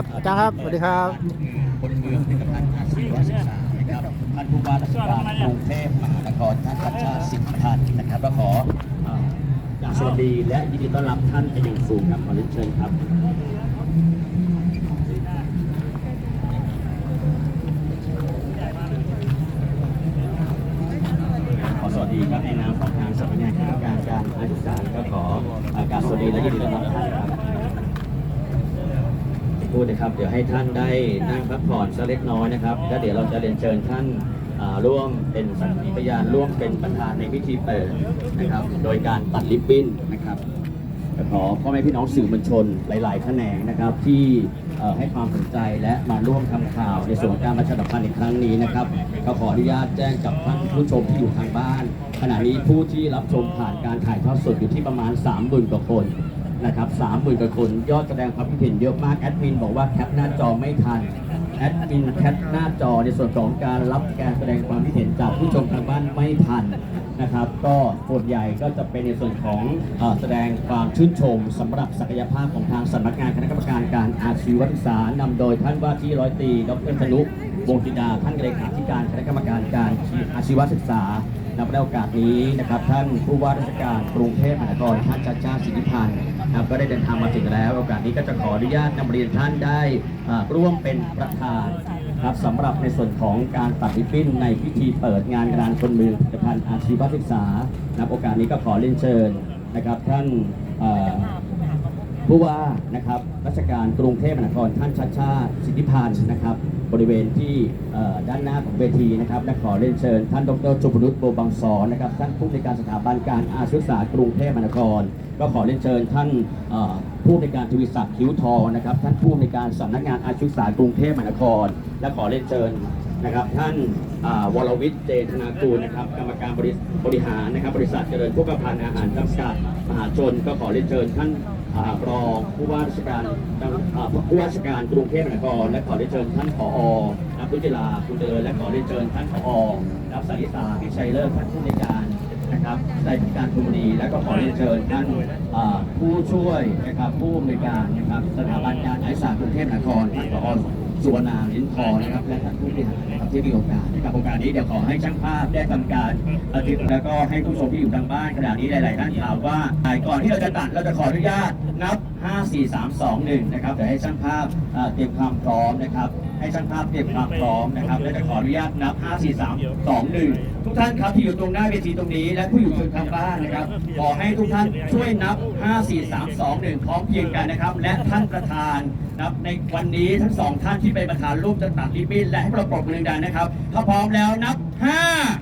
ครับอาจารย์ครับสวัสดีครับคนเมืองเป็นประธานอาชีวศึกษานะครับท่านผู้ว่าราชการกรุงเทพมหานครท่านชัดชาติสิทธิพันนะครับก็ขอสวัสดีและยินดีต้อนรับท่านเป็นอย่างสูงครับขอเรียนเชิญครับขอสวัสดีครับในนามของทางสำนักงานคณะกรรมการการศึกษาก็ขออ่อกาบสวัสดีและยินดีต้อนรับท่านครับ พูดนะครับ เดี๋ยวให้ท่านได้นั่งพักผ่อนสักเล็กน้อยนะครับแล้วเดี๋ยวเราจะเรียนเชิญท่านร่วมเป็นสักขีพยานร่วมเป็นประธานในพิธีเปิดนะครับ โดยการตัดลิบบิ้นนะครับขอพ่อแม่พี่น้องสื่อมวลชนหลายๆแขนงนะครับ ที่ให้ความสนใจและมาร่วมทำข่าวในส่วนการประชาสัมพันธ์ในครั้งนี้นะครับก็ขออนุญาตแจ้งกับท่านผู้ชมที่อยู่ทางบ้าน ขณะนี้ผู้ที่รับชมผ่านการถ่ายทอดสดอยู่ที่ประมาณ30,000กว่าคน นะครับสามหมื่นกว่าคน ยอดแสดงความคิดเห็นเยอะมาก แอดมินบอกว่าแคปหน้าจอไม่ทัน แอดมินแคปหน้าจอในส่วนของการรับการแสดงความคิดเห็นจากผู้ชมทางบ้านไม่ทันนะครับ ก็ส่วนใหญ่ก็จะเป็นในส่วนของอแสดงความชื่นชมสำหรับศักยภาพของทางสำนักงานคณะกรรมการการอาชีวศึกษานำโดยท่านว่าที่ร้อยตีดรธนุวงศ์จิดาท่านเลขาธิการคณะกรรมการการอาชีวศึกษา นับในโอกาสนี้นะครับท่านผู้ว่าราชการกรุงเทพมหานครท่านชัดชาติสิทธิพันธ์นะครับก็ได้เดินทางมาถึงแล้วโอกาสนี้ก็จะขออนุญาตนำเรียนท่านได้ร่วมเป็นประธานครับสำหรับในส่วนของการตัดริบบิ้นในพิธีเปิดงานกานคนเมืองผลิตภัณฑ์อาชีวศึกษานะครับโอกาสนี้ก็ขอเรียนเชิญนะครับท่านผู้ว่านะครับราชการกรุงเทพมหานครท่านชัดชาติสิทธิพันธ์นะครับ บริเวณที่ด้านหน้าของเวทีนะครับและขอเรียนเชิญ ท่านดรจุปนุชโบบางสอนนะครับท่านผู้ในการสถาบันการอาชีวศึกษากรุงเทพมหานคร ก็ขอเรียนเชิญท่านผู้ในการทวิศักดิ์คิ้วทองนะครับท่านผู้ในการสำนักงานอาชีวศึกษากรุงเทพมหานคร และขอเรียนเชิญนะครับท่านวรวิทย์เจธนากูลนะครับกรรมการบริบริหารนะครับบริษัทเจริญพกพันธ์อาหารจำกัดมหาชน ก็ขอเรียนเชิญท่าน รองผู้ว่าราชการจังอ่าผู้ว่าราชการกรุงเทพมหานครและขอได้เชิญท่านผอนักวิทยาคุณเดินและขอได้เชิญท่านผอนักสาริตาพิชัยเลิศท่านผู้ในการนะครับในการทุมดีและก็ขอเรียนเชิญท่านผู้ช่วยนะครับผู้อำนวยการนะครับสถาบันการอาชีวศึกษากรุงเทพมหานครท่านผอ สุวรรณาลิ้นทองนะครับและท่านผู้บริหารนะครับที่มีโอกาสนะครับโอการนี้เดี๋ยวขอให้ช่างภาพได้ทำการอาทิตย์แล้วก็ให้ผู้ชมที่อยู่ทางบ้านขณะนี้หลาย ๆ ท่านถามว่าก่อนที่เราจะตัดเราจะขออนุญาตนับ 5 4 3 2 1 นะครับเดี๋ยวให้ช่างภาพเตรียมความพร้อมนะครับ ให้ช่างภาพเตรียมความพร้อมนะครับ และจะขออนุญาตนับ 5 4 3 2 1 ทุกท่านครับที่อยู่ตรงหน้าเวทีตรงนี้ และผู้อยู่ทางบ้านนะครับ ขอให้ทุกท่านช่วยนับ 5 4 3 2 1 พร้อมเพรียงกันนะครับ และท่านประธานนะครับในวันนี้ทั้งสองท่านที่เป็นประธานร่วมจะตัดริบบิ้นและให้เราปรบมือดังนะครับ ถ้าพร้อมแล้วนับ 5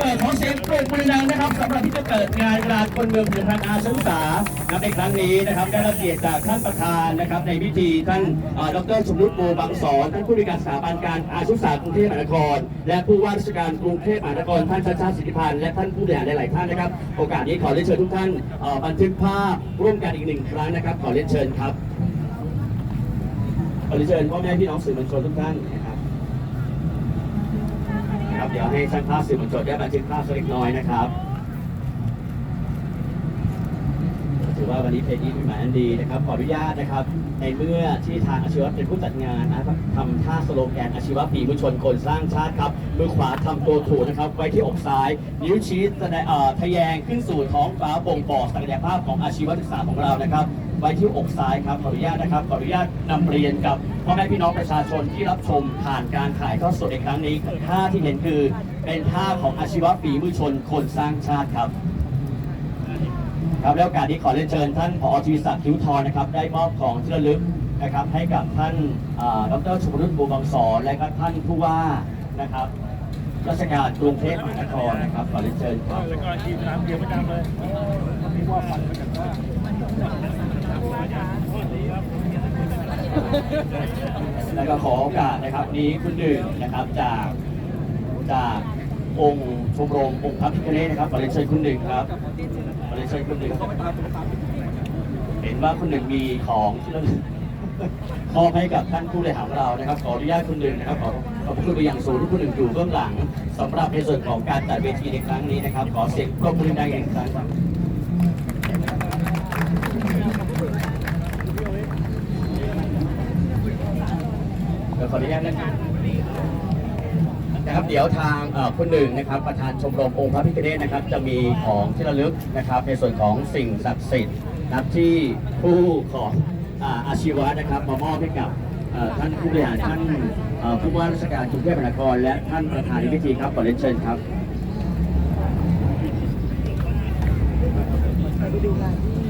เปิดของเสียงปรบมือดังนะครับสำหรับพิธีเปิดงานกลารคนเมืองผลิตภัณฑ์อาชีวศึกษานะครับในครั้งนี้นะครับได้รับเกียรติจากท่านประธานนะครับในพิธีท่านเอ่อดรสมรุตโบบางสอนท่านผู้บริการสถาบันการอาชีวศึกษากรุงเทพมหานคร และผู้ว่าราชการกรุงเทพมหานครท่านชาชาสิทธิพันธ์และท่านผู้บริหารหลาย ๆ ท่านนะครับ โอกาสนี้ขอเรียนเชิญทุกท่านบันทึกภาพร่วมกันอีกหนึ่งครั้งนะครับ ขอเรียนเชิญครับขอเรียนเชิญพ่อแม่พี่น้องสื่อมวลชนทุกท่าน เดี๋ยวให้ช่างภาพสื่อมวลชนได้บันทึกภาพสักเล็กน้อยนะครับ ถือ ว่าวันนี้เพจนี้เป็นหมายอันดีนะครับขออนุญาตนะครับ ในเมื่อที่ทางอาชีวะเป็นผู้จัดงานนะครับทำท่าสโลแกนอาชีวะปีมุชนคนสร้างชาติครับมือขวาทำตัวถูกนะครับไว้ที่อกซ้าย นิ้วชี้แสดงเอ่อทะแยงขึ้นสู่ท้องฟ้าบ่งบอกศักยภาพของอาชีวศึกษาของเรานะครับไว้ที่อกซ้ายครับขออนุญาตนะครับขออนุญาตนำเรียนกับพ่อแม่พี่น้องประชาชนที่รับชมผ่านการถ่ายทอดสดในครั้งนี้ท่าที่เห็นคือเป็นท่าของอาชีวะฝีมือชนคนสร้างชาติครับ ครับแล้วโอกาสนี้ขอเรียนเชิญท่านผอชีวิศักดิ์คิ้วทองนะครับ ได้มอบของที่ระลึกนะครับ ให้กับท่านดรชุมรุตบูบังสอนและก็ท่านผู้ว่านะครับราชการกรุงเทพมหานครนะครับขอเรียนเชิญครับแล้วก็ทีมน้ำเดียวประจำเลยมีว่าฟันมาจากว่าแล้วก็ขอโอกาสนะครับนี้คุณหนึ่งนะครับจากจาก องค์ชมรมองค์พระพิฆเนศนะครับบริลยนเชิคุณหนึ่งครับบริลยนเชิคุณหนึ่งเห็นว่าคุณหนึ่งมีของที่เราขอบให้กับท่านผู้บริหาของเรานะครับ ขออนุญาตคุณหนึ่งนะครับขอขอบคุณไปอย่างสูงที่คุณหนึ่งอยู่เบื้องหลังสำหรับในส่วนของการจัดเวทีในครั้งนี้นะครับ ขอเสียงปรบมือดัอีกครั้งครับขออนุญาตนะครับ นะครับเดี๋ยวทางเอ่อคุณหนึ่งนะครับประธานชมรมองค์พระพิฆเนศนะครับ จะมีของที่ระลึกนะครับในส่วนของสิ่งศักดิ์สิทธิ์นะครับที่ผู้ของอ่าอาชีวะนะครับมามอบให้กับเอ่อท่านผู้บริหารท่านเอ่อผู้ว่าราชการกรุงเทพมหานคร และท่านประธานในพิธีครับขอเรียนเชิญครับเ